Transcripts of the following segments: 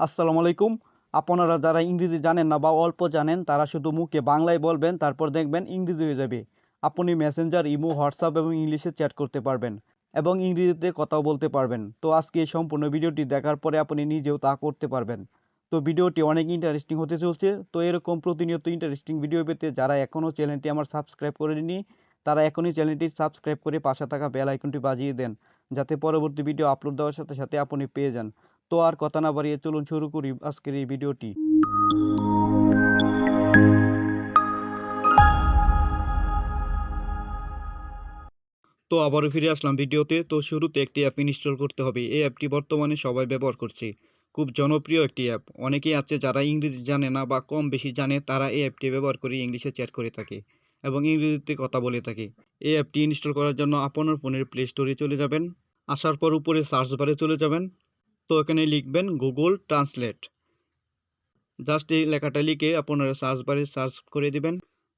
আসসালামু আলাইকুম। আপনারা যারা ইংরেজি জানেন না বা অল্প জানেন, তারা শুধু মুখে বাংলায় বলবেন, তারপর দেখবেন ইংরেজি হয়ে যাবে। আপনি মেসেঞ্জার ইমো হোয়াটসঅ্যাপ এবং ইংলিশে চ্যাট করতে পারবেন এবং ইংরেজিতে কথাও বলতে পারবেন। তো আজকে এই সম্পূর্ণ ভিডিওটি দেখার পরে আপনি নিজেও তা করতে পারবেন। তো ভিডিওটি অনেক ইন্টারেস্টিং হতে চলছে। তো এরকম প্রতিনিয়ত ইন্টারেস্টিং ভিডিও পেতে যারা এখনও চ্যানেলটি আমার সাবস্ক্রাইব করেনি তারা এখনই চ্যানেলটি সাবস্ক্রাইব করে পাশে থাকা বেল আইকনটি বাজিয়ে দেন, যাতে পরবর্তী ভিডিও আপলোড দেওয়ার সাথে সাথে আপনি পেয়ে যান। তো আর কথা না বাড়িয়ে চলুন শুরু করি আজকের এই ভিডিওটি। তো আবারও ফিরে আসলাম ভিডিওতে। তো শুরুতে একটি অ্যাপ ইনস্টল করতে হবে। এই অ্যাপটি বর্তমানে সবাই ব্যবহার করছে। খুব জনপ্রিয় একটি অ্যাপ অনেকেই আছে যারা ইংরেজি জানে না বা কম বেশি জানে, তারা এই অ্যাপটি ব্যবহার করে ইংলিশে চ্যাট করে থাকে এবং ইংরেজিতে কথা বলে থাকে। এই অ্যাপটি ইনস্টল করার জন্য আপনার ফোনের প্লে স্টোরে চলে যাবেন। আসার পর উপরে সার্চ বারে চলে যাবেন। তো এখানে লিখবেন গুগল ট্রান্সলেট জাস্ট এই লেখাটা লিখে আপনারা সার্চ বারে সার্চ করে দিবেন।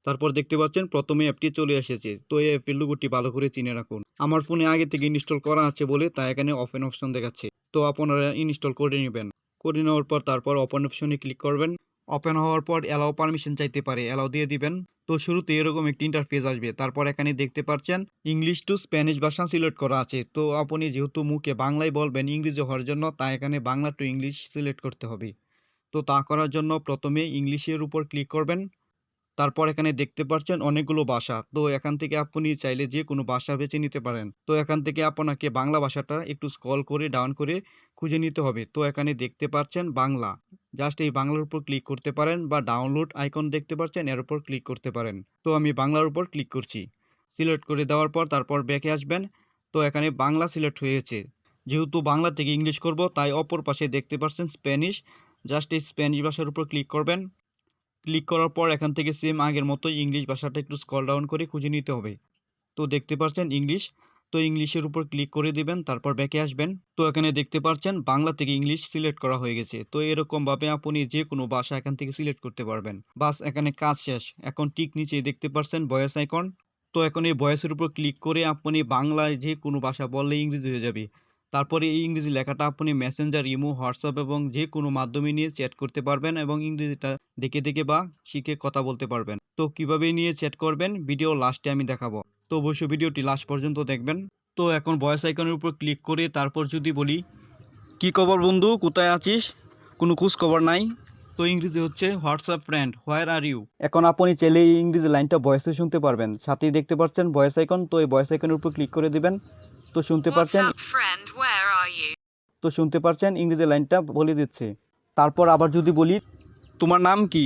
তারপর দেখতে পাচ্ছেন প্রথমে অ্যাপটি চলে এসেছে। তো এই অ্যাপের লোগোটি ভালো করে চিনে রাখুন। আমার ফোনে আগে থেকে ইনস্টল করা আছে বলে তাই এখানে অপেন অপশন দেখাচ্ছে। তো আপনারা ইনস্টল করে নেবেন। করে নেওয়ার পর তারপর ওপেন অপশনে ক্লিক করবেন। ওপেন হওয়ার পর অ্যালাও পারমিশন চাইতে পারে। অ্যালাও দিয়ে দিবেন। তো শুরুতে এরকম একটি ইন্টারফেস আসবে। তারপর এখানে দেখতে পাচ্ছেন ইংলিশ টু স্প্যানিশ ভাষা সিলেক্ট করা আছে। তো আপনি যেহেতু মুখে বাংলায় বলবেন ইংরেজি হওয়ার জন্য, তা এখানে বাংলা টু ইংলিশ সিলেক্ট করতে হবে। তো তা করার জন্য প্রথমে ইংলিশের উপর ক্লিক করবেন। তারপর এখানে দেখতে পাচ্ছেন অনেকগুলো ভাষা। তো এখান থেকে আপনি চাইলে যে কোনো ভাষা বেছে নিতে পারেন। তো এখান থেকে আপনাকে বাংলা ভাষাটা একটু স্ক্রল করে ডাউন করে খুঁজে নিতে হবে। তো এখানে দেখতে পাচ্ছেন বাংলা। জাস্ট এই বাংলার উপর ক্লিক করতে পারেন বা ডাউনলোড আইকন দেখতে পাচ্ছেন, এর উপর ক্লিক করতে পারেন। তো আমি বাংলার উপর ক্লিক করছি। সিলেক্ট করে দেওয়ার পর তারপর ব্যাকে আসবেন। তো এখানে বাংলা সিলেক্ট হয়েছে। যেহেতু বাংলা থেকে ইংলিশ করব, তাই অপর পাশে দেখতে পাচ্ছেন স্প্যানিশ। জাস্ট এই স্প্যানিশ ভাষার উপর ক্লিক করবেন। ক্লিক করার পর এখান থেকে সেম আগের মতো ইংলিশ ভাষাটা একটু স্কল ডাউন করে খুঁজে নিতে হবে। তো দেখতে পাচ্ছেন ইংলিশ। তো ইংলিশের উপর ক্লিক করে দিবেন, তারপর ব্যাকে আসবেন। তো এখানে দেখতে পাচ্ছেন বাংলা থেকে ইংলিশ সিলেক্ট করা হয়ে গেছে। তো এরকমভাবে আপনি যে কোনো ভাষা এখান থেকে সিলেক্ট করতে পারবেন। বাস, এখানে কাজ শেষ। এখন ঠিক নিচে দেখতে পাচ্ছেন ভয়েস আইকন। তো এখন এই ভয়েসের উপর ক্লিক করে আপনি বাংলায় যে কোনো ভাষা বললে ইংরেজি হয়ে যাবে। তারপরে এই ইংরেজি লেখাটা আপনি মেসেঞ্জার ইমো হোয়াটসঅ্যাপ এবং যে কোনো মাধ্যমে নিয়ে চ্যাট করতে পারবেন এবং ইংরেজিটা দেখে দেখে বা শিখে কথা বলতে পারবেন। তো কীভাবে নিয়ে চ্যাট করবেন? ভিডিও লাস্টে আমি দেখাবো। তো অবশ্যই ভিডিওটি লাস্ট পর্যন্ত দেখবেন। তো এখন ভয়েস আইকনের উপর ক্লিক করে তারপর যদি বলি, কি খবর বন্ধু? কোথায় আছিস? কোনো খোঁজ খবর নাই? তো ইংরেজি হচ্ছে, WhatsApp friend where are you? এখন আপনি চাইলে এই ইংরেজি লাইনটা ভয়েসে শুনতে পারবেন। সাথেই দেখতে পাচ্ছেন ভয়েস আইকন তো এই ভয়েস আইকনের উপর ক্লিক করে দিবেন। তো শুনতে পাচ্ছেন তো শুনতে পারছেন ইংরেজি লাইনটা বলে দিচ্ছে। তারপর আবার যদি বলি তোমার নাম কি?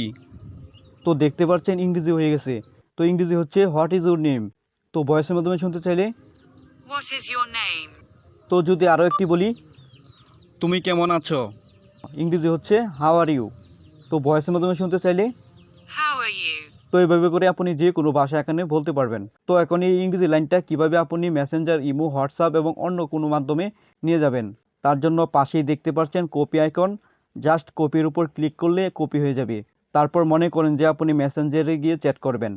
তো দেখতে পাচ্ছেন ইংরেজি হয়ে গেছে। তো ইংরেজি হচ্ছে হোয়াট ইজ ইউর নেম? তো ভয়েসের মাধ্যমে শুনতে চাইলে। What is your name? তো যদি আরও একটি বলি তুমি কেমন আছো? ইংরেজি হচ্ছে হাউ আর ইউ? তো ভয়েসের মাধ্যমে শুনতে চাইলে। How are you? তো এইভাবে করে আপনি যে কোনো ভাষা এখানে বলতে পারবেন। তো এখন এই ইংরেজি লাইনটা কীভাবে আপনি মেসেঞ্জার ইমো হোয়াটসঅ্যাপ এবং অন্য কোনো মাধ্যমে নিয়ে যাবেন? তার জন্য পাশেই দেখতে পাচ্ছেন কপি আইকন। জাস্ট কপির উপর ক্লিক করলে কপি হয়ে যাবে। তারপর মনে করেন যে আপনি মেসেঞ্জারে গিয়ে চ্যাট করবেন।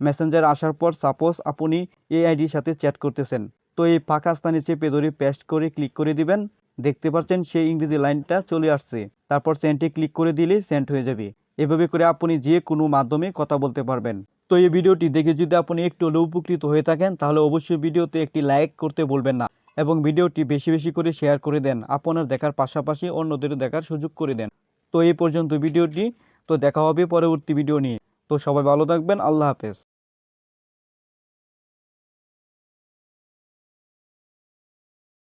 মেসেঞ্জার আসার পর সাপোজ আপনি এই আইডির সাথে চ্যাট করতেছেন। তো এই ফাঁকা স্থানে চেপে ধরে পেস্ট করে ক্লিক করে দিবেন। দেখতে পাচ্ছেন সেই ইংরেজি লাইনটা চলে আসছে। তারপর সেন্টে ক্লিক করে দিলে সেন্ট হয়ে যাবে। এভাবে করে আপনি যে কোনো মাধ্যমে কথা বলতে পারবেন। তো এই ভিডিওটি দেখে যদি আপনি একটু হলেও উপকৃত হয়ে থাকেন, তাহলে অবশ্যই ভিডিওতে একটি লাইক করতে বলবেন না। এবং ভিডিওটি বেশি বেশি করে শেয়ার করে দেন। আপনার দেখার পাশাপাশি অন্যদের দেখার সুযোগ করে দেন। তো এই পর্যন্ত ভিডিওটি। তো দেখা হবে পরবর্তী ভিডিও নিয়ে। তো সবাই ভালো থাকবেন। আল্লাহ হাফেজ।